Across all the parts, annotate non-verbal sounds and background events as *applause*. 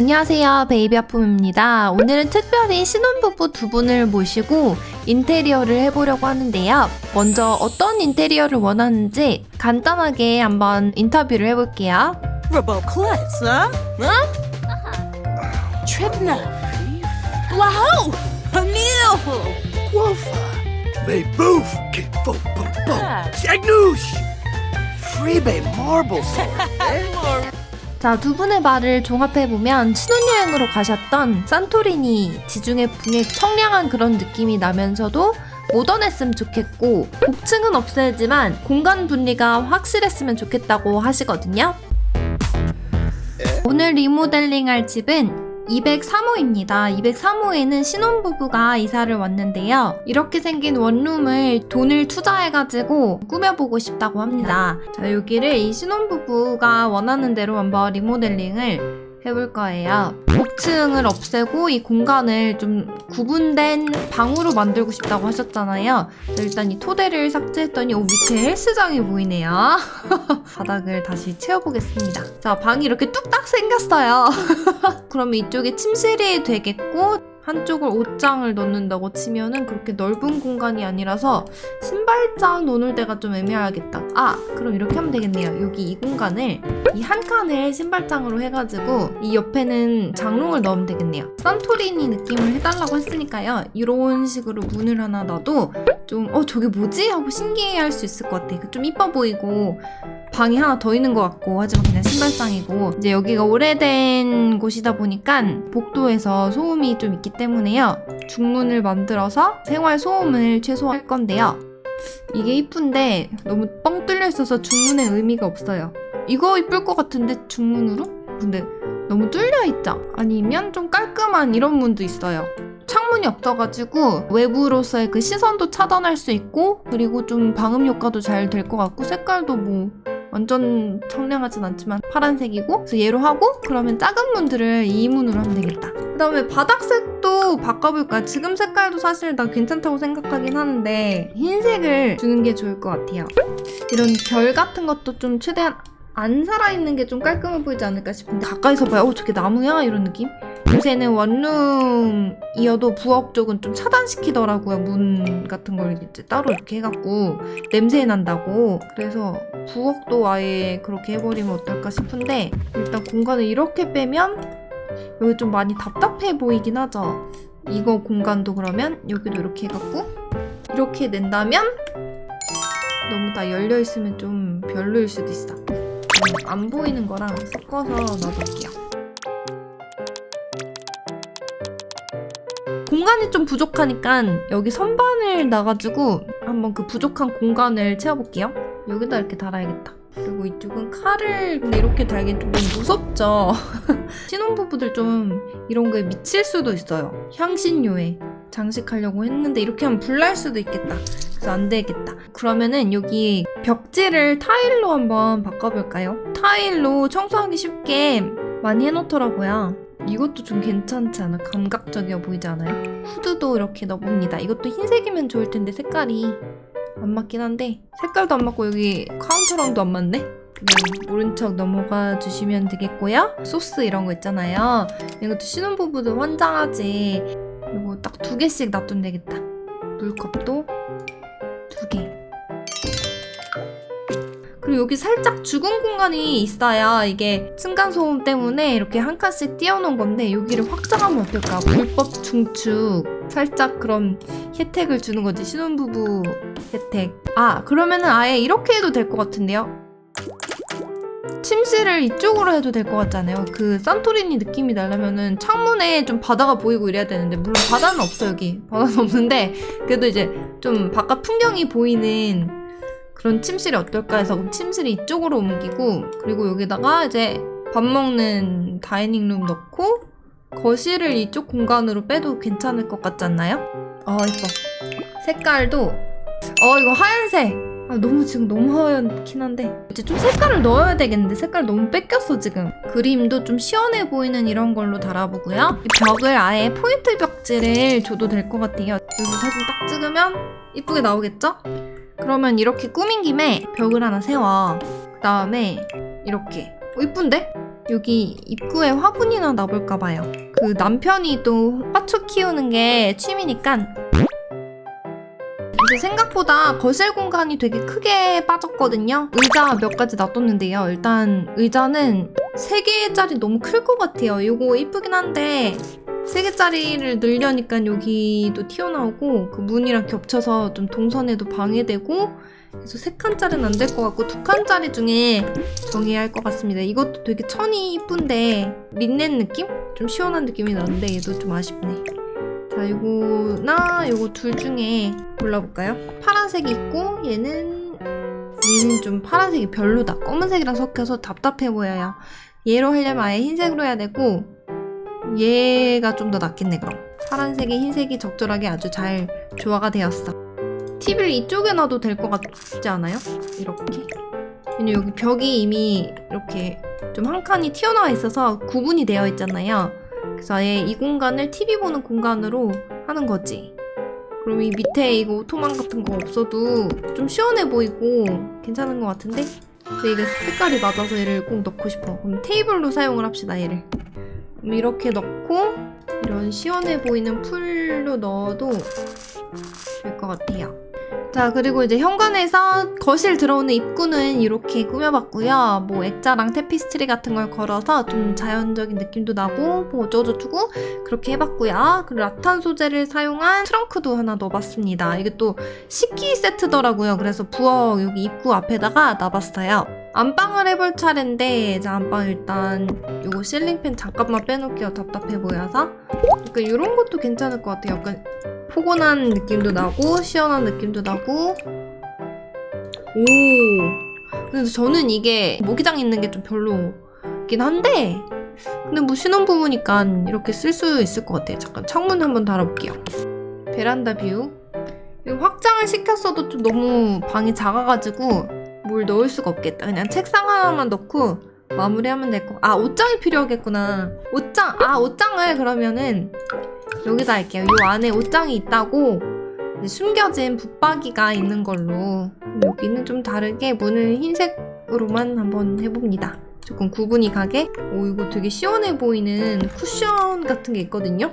안녕하세요. 베이비 아품입니다. 오늘은 특별히 신혼부부 두 분을 모시고 인테리어를 해보려고 하는데요. 먼저 어떤 인테리어를 원하는지 간단하게 한번 인터뷰를 해볼게요. Robo Klutz, huh? Huh? Tripna. Wow! Emil! Quofa, Les Bouffe, qui faut bon Siagnouche, Freebie Marble Sword, 자, 두 분의 말을 종합해보면 신혼여행으로 가셨던 산토리니 지중해 붕의 청량한 그런 느낌이 나면서도 모던했으면 좋겠고 복층은 없애지만 공간 분리가 확실했으면 좋겠다고 하시거든요. 오늘 리모델링 할 집은 203호입니다. 203호에는 신혼부부가 이사를 왔는데요. 이렇게 생긴 원룸을 돈을 투자해가지고 꾸며보고 싶다고 합니다. 자, 여기를 이 신혼부부가 원하는 대로 한번 리모델링을 해볼 거예요. 복층을 없애고 이 공간을 좀 구분된 방으로 만들고 싶다고 하셨잖아요. 일단 이 토대를 삭제했더니 오, 밑에 헬스장이 보이네요. *laughs* 바닥을 다시 채워보겠습니다. 자, 방이 이렇게 뚝딱 생겼어요. *laughs* 그러면 이쪽에 침실이 되겠고 한쪽을 옷장을 넣는다고 치면은 그렇게 넓은 공간이 아니라서 신발장 놓을 데가 좀 애매하겠다. 아, 그럼 이렇게 하면 되겠네요. 여기 이 공간을 이 한 칸을 신발장으로 해가지고 이 옆에는 장롱을 넣으면 되겠네요. 산토리니 느낌을 해달라고 했으니까요. 이런 식으로 문을 하나 놔도 좀 어 저게 뭐지 하고 신기해 할 수 있을 것 같아. 좀 이뻐 보이고 방이 하나 더 있는 것 같고 하지만 그냥 신발장이고 이제 여기가 오래된 곳이다 보니까 복도에서 소음이 좀 있기 때문에요 중문을 만들어서 생활 소음을 최소화할 건데요 이게 이쁜데 너무 뻥 뚫려 있어서 중문에 의미가 없어요 이거 이쁠 것 같은데 중문으로? 근데 너무 뚫려 있죠? 아니면 좀 깔끔한 이런 문도 있어요 창문이 없어가지고 외부로서의 그 시선도 차단할 수 있고 그리고 좀 방음 효과도 잘 될 것 같고 색깔도 뭐 완전 청량하진 않지만 파란색이고 그래서 얘로 하고 그러면 작은 문들을 이 문으로 하면 되겠다 그 다음에 바닥색도 바꿔볼까 지금 색깔도 사실 나 괜찮다고 생각하긴 하는데 흰색을 주는 게 좋을 것 같아요 이런 별 같은 것도 좀 최대한 안 살아있는 게 좀 깔끔해 보이지 않을까 싶은데 가까이서 봐요 어 저게 나무야? 이런 느낌? 요새는 원룸이어도 부엌 쪽은 좀 차단시키더라고요. 문 같은 걸 이제 따로 이렇게 해갖고 냄새 난다고. 그래서 부엌도 아예 그렇게 해버리면 어떨까 싶은데 일단 공간을 이렇게 빼면 여기 좀 많이 답답해 보이긴 하죠. 이거 공간도 그러면 여기도 이렇게 해갖고 이렇게 낸다면 너무 다 열려있으면 좀 별로일 수도 있어. 음, 안 보이는 거랑 섞어서 놔둘게요 공간이 좀 부족하니까 여기 선반을 놔가지고 한번 그 부족한 공간을 채워볼게요. 여기다 이렇게 달아야겠다. 그리고 이쪽은 칼을 이렇게 달긴 좀 무섭죠. *laughs* 신혼부부들 좀 이런 거에 미칠 수도 있어요. 향신료에 장식하려고 했는데 이렇게 하면 불날 수도 있겠다. 그래서 안 되겠다. 그러면은 여기 벽지를 타일로 한번 바꿔볼까요? 타일로 청소하기 쉽게 많이 해놓더라고요. 이것도 좀 괜찮지 않아? 감각적이어 보이지 않아요? 후드도 이렇게 넣어봅니다. 이것도 흰색이면 좋을 텐데 색깔이 안 맞긴 한데 색깔도 안 맞고 여기 카운터랑도 안 맞네? 그냥 모른 척 넘어가 주시면 되겠고요. 소스 이런 거 있잖아요. 이것도 신혼부부도 환장하지. 이거 딱 두 개씩 놔두면 되겠다. 물컵도 두 개. 그리고 여기 살짝 죽은 공간이 있어야 이게 층간소음 때문에 이렇게 한 칸씩 띄워놓은 건데 여기를 확장하면 어떨까? 불법 중축 살짝 그런 혜택을 주는 거지 신혼부부 혜택 아 그러면은 아예 이렇게 해도 될 것 같은데요? 침실을 이쪽으로 해도 될 것 같잖아요 그 산토리니 느낌이 나려면은 창문에 좀 바다가 보이고 이래야 되는데 물론 바다는 없어 여기 바다는 없는데 그래도 이제 좀 바깥 풍경이 보이는 그런 침실이 어떨까 해서 침실을 이쪽으로 옮기고 그리고 여기다가 이제 밥 먹는 다이닝룸 넣고 거실을 이쪽 공간으로 빼도 괜찮을 것 같지 않나요? 아 이뻐. 색깔도 어 이거 하얀색. 아 너무 지금 너무 하얗긴 한데. 이제 좀 색깔을 넣어야 되겠는데 색깔 너무 뺏겼어 지금. 그림도 좀 시원해 보이는 이런 걸로 달아보고요. 이 벽을 아예 포인트 벽지를 줘도 될 것 같아요. 여기 사진 딱 찍으면 이쁘게 나오겠죠? 그러면 이렇게 꾸민 김에 벽을 하나 세워. 그 다음에 이렇게. 어, 이쁜데? 여기 입구에 화분이나 놔볼까 봐요. 그 남편이 또 화초 키우는 게 취미니까 이제 생각보다 거실 공간이 되게 크게 빠졌거든요. 의자 몇 가지 놔뒀는데요. 일단 의자는 3개짜리 너무 클 것 같아요. 이거 이쁘긴 한데 3개짜리를 늘려니까 여기도 튀어나오고 그 문이랑 겹쳐서 좀 동선에도 방해되고 그래서 3칸짜리는 안 될 것 같고 2칸짜리 중에 정해야 할 것 같습니다. 이것도 되게 천이 이쁜데 린넨 느낌? 좀 시원한 느낌이 나는데 얘도 좀 아쉽네. 자, 요거나 요거 둘 중에 골라볼까요? 파란색이 있고 얘는 얘는 좀 파란색이 별로다. 검은색이랑 섞여서 답답해 보여요. 얘로 하려면 아예 흰색으로 해야 되고 얘가 좀 더 낫겠네 그럼. 파란색에 흰색이 적절하게 아주 잘 조화가 되었어. TV를 이쪽에 놔도 될 것 같지 않아요? 이렇게. 왜냐면 여기 벽이 이미 이렇게 좀 한 칸이 튀어나와 있어서 구분이 되어 있잖아요. 그래서 아예 이 공간을 TV 보는 공간으로 하는 거지. 그럼 이 밑에 이거 오토만 같은 거 없어도 좀 시원해 보이고 괜찮은 것 같은데? 근데 이게 색깔이 맞아서 얘를 꼭 넣고 싶어. 그럼 테이블로 사용을 합시다, 얘를. 이렇게 넣고 이런 시원해 보이는 풀로 넣어도 될 것 같아요. 자, 그리고 이제 현관에서 거실 들어오는 입구는 이렇게 꾸며봤고요. 뭐 액자랑 테피스트리 같은 걸 걸어서 좀 자연적인 느낌도 나고 뭐 어쩌고저쩌고 그렇게 해봤고요. 그리고 라탄 소재를 사용한 트렁크도 하나 넣어봤습니다. 이게 또 식기 세트더라고요. 그래서 부엌 여기 입구 앞에다가 놔봤어요. 안방을 해볼 차례인데 이제 안방 일단 요거 실링팬 잠깐만 빼놓을게요. 답답해 보여서. 그러니까 이런 것도 괜찮을 것 같아요. 약간 포근한 느낌도 나고 시원한 느낌도 나고. 오. 근데 저는 이게 모기장 있는 게 좀 별로긴 한데 근데 뭐 신혼부부니까 이렇게 쓸 수 있을 것 같아요. 잠깐 창문 한번 달아볼게요. 베란다 뷰. 확장을 시켰어도 좀 너무 방이 작아가지고 뭘 넣을 수가 없겠다. 그냥 책상 하나만 넣고 마무리하면 될 거. 아 옷장이 필요하겠구나. 옷장 아 옷장을 그러면은 여기다 할게요. 요 안에 옷장이 있다고 숨겨진 붙박이가 있는 걸로 여기는 좀 다르게 문을 흰색으로만 한번 해봅니다. 조금 구분이 가게. 오 이거 되게 시원해 보이는 쿠션 같은 게 있거든요.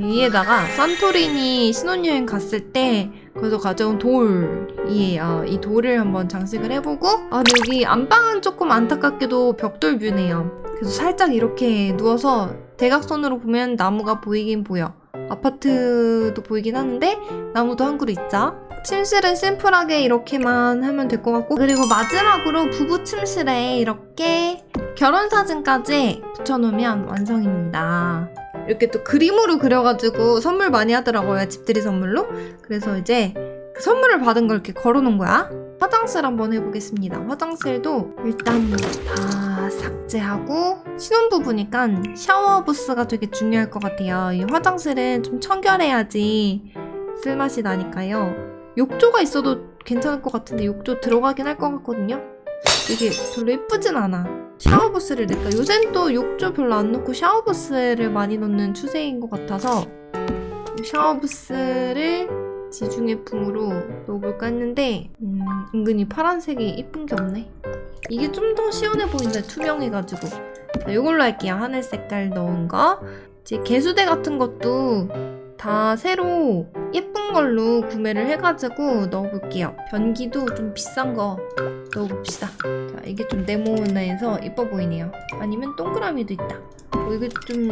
위에다가 산토리니 신혼여행 갔을 때 거기서 가져온 돌이에요. 이 돌을 한번 장식을 해보고 아 여기 안방은 조금 안타깝게도 벽돌 뷰네요. 그래서 살짝 이렇게 누워서 대각선으로 보면 나무가 보이긴 보여. 아파트도 보이긴 하는데 나무도 한 그루 있자. 침실은 심플하게 이렇게만 하면 될 것 같고 그리고 마지막으로 부부 침실에 이렇게 결혼 사진까지 붙여놓으면 완성입니다. 이렇게 또 그림으로 그려가지고 선물 많이 하더라고요 집들이 선물로. 그래서 이제 그 선물을 받은 걸 이렇게 걸어놓은 거야. 화장실 한번 해보겠습니다. 화장실도 일단 다 삭제하고 신혼부부니까 샤워 부스가 되게 중요할 것 같아요. 이 화장실은 좀 청결해야지 쓸맛이 나니까요. 욕조가 있어도 괜찮을 것 같은데 욕조 들어가긴 할 것 같거든요. 이게 별로 예쁘진 않아. 샤워 부스를 낼까? 요새는 또 욕조 별로 안 넣고 샤워 부스를 많이 넣는 추세인 것 같아서 샤워 부스를 지중해풍으로 넣어볼까 했는데 음, 은근히 파란색이 이쁜 게 없네. 이게 좀 더 시원해 보인다 투명해가지고 자, 이걸로 할게요 하늘 색깔 넣은 거 이제 개수대 같은 것도 다 새로 예쁜 걸로 구매를 해가지고 넣어볼게요. 변기도 좀 비싼 거 넣어봅시다. 자 이게 좀 네모나해서 예뻐 보이네요. 아니면 동그라미도 있다. 어, 이게 좀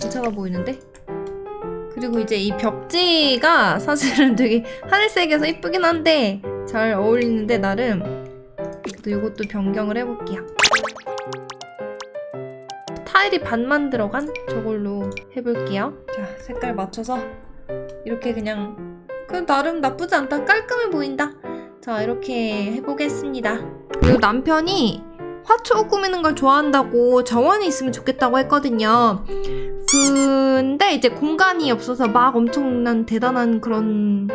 괜찮아 보이는데? 그리고 이제 이 벽지가 사실은 되게 하늘색에서 예쁘긴 한데 잘 어울리는데 나름 또 이것도 변경을 해볼게요. 타일이 반만 들어간 저걸로 해볼게요. 자, 색깔 맞춰서 이렇게 그냥 그 나름 나쁘지 않다. 깔끔해 보인다. 자, 이렇게 해보겠습니다. 그리고 남편이 화초 꾸미는 걸 좋아한다고 정원이 있으면 좋겠다고 했거든요. 근데 이제 공간이 없어서 막 엄청난 대단한 그런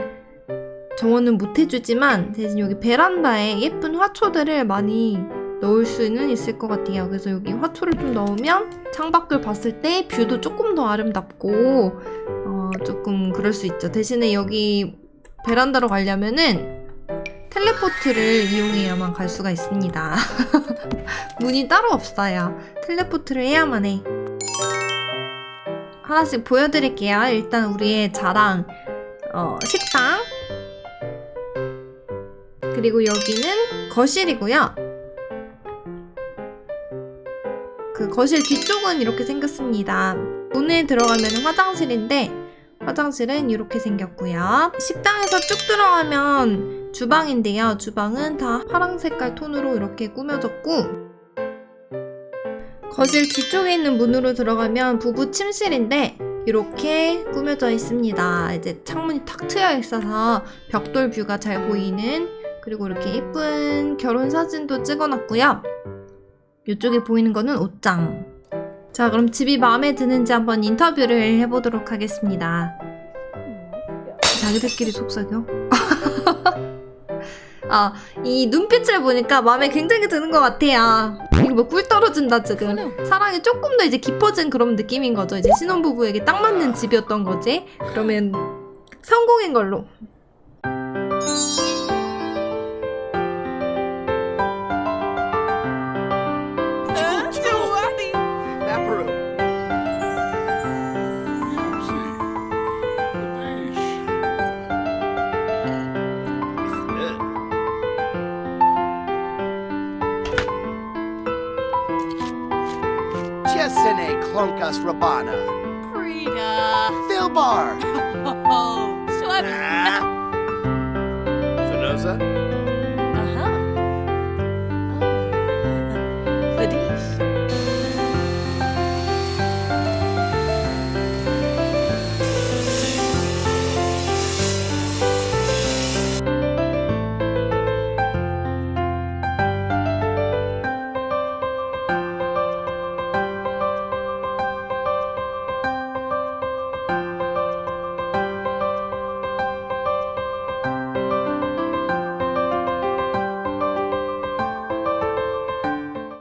정원은 못 해주지만 대신 여기 베란다에 예쁜 화초들을 많이 넣을 수는 있을 것 같아요. 그래서 여기 화초를 좀 넣으면 창밖을 봤을 때 뷰도 조금 더 아름답고 어, 조금 그럴 수 있죠. 대신에 여기 베란다로 가려면은 텔레포트를 이용해야만 갈 수가 있습니다. *laughs* 문이 따로 없어요. 텔레포트를 해야만 해. 하나씩 보여드릴게요. 일단 우리의 자랑, 어, 식당. 그리고 여기는 거실이고요. 그 거실 뒤쪽은 이렇게 생겼습니다. 문에 들어가면 화장실인데 화장실은 이렇게 생겼고요. 식당에서 쭉 들어가면 주방인데요. 주방은 다 파랑 색깔 톤으로 이렇게 꾸며졌고 거실 뒤쪽에 있는 문으로 들어가면 부부 침실인데 이렇게 꾸며져 있습니다. 이제 창문이 탁 트여 있어서 벽돌 뷰가 잘 보이는 그리고 이렇게 예쁜 결혼 사진도 찍어놨고요. 이쪽에 보이는 거는 옷장. 자, 그럼 집이 마음에 드는지 한번 인터뷰를 해보도록 하겠습니다. 자기들끼리 속삭여? *laughs* 아, 이 눈빛을 보니까 마음에 굉장히 드는 것 같아요. 이거 뭐 꿀 떨어진다, 지금. 사랑이 조금 더 이제 깊어진 그런 느낌인 거죠. 이제 신혼부부에게 딱 맞는 집이었던 거지. 그러면 성공인 걸로. Jessene Klonkas Rabana. Frida. Philbar. *laughs* Oh, so I. Finoza.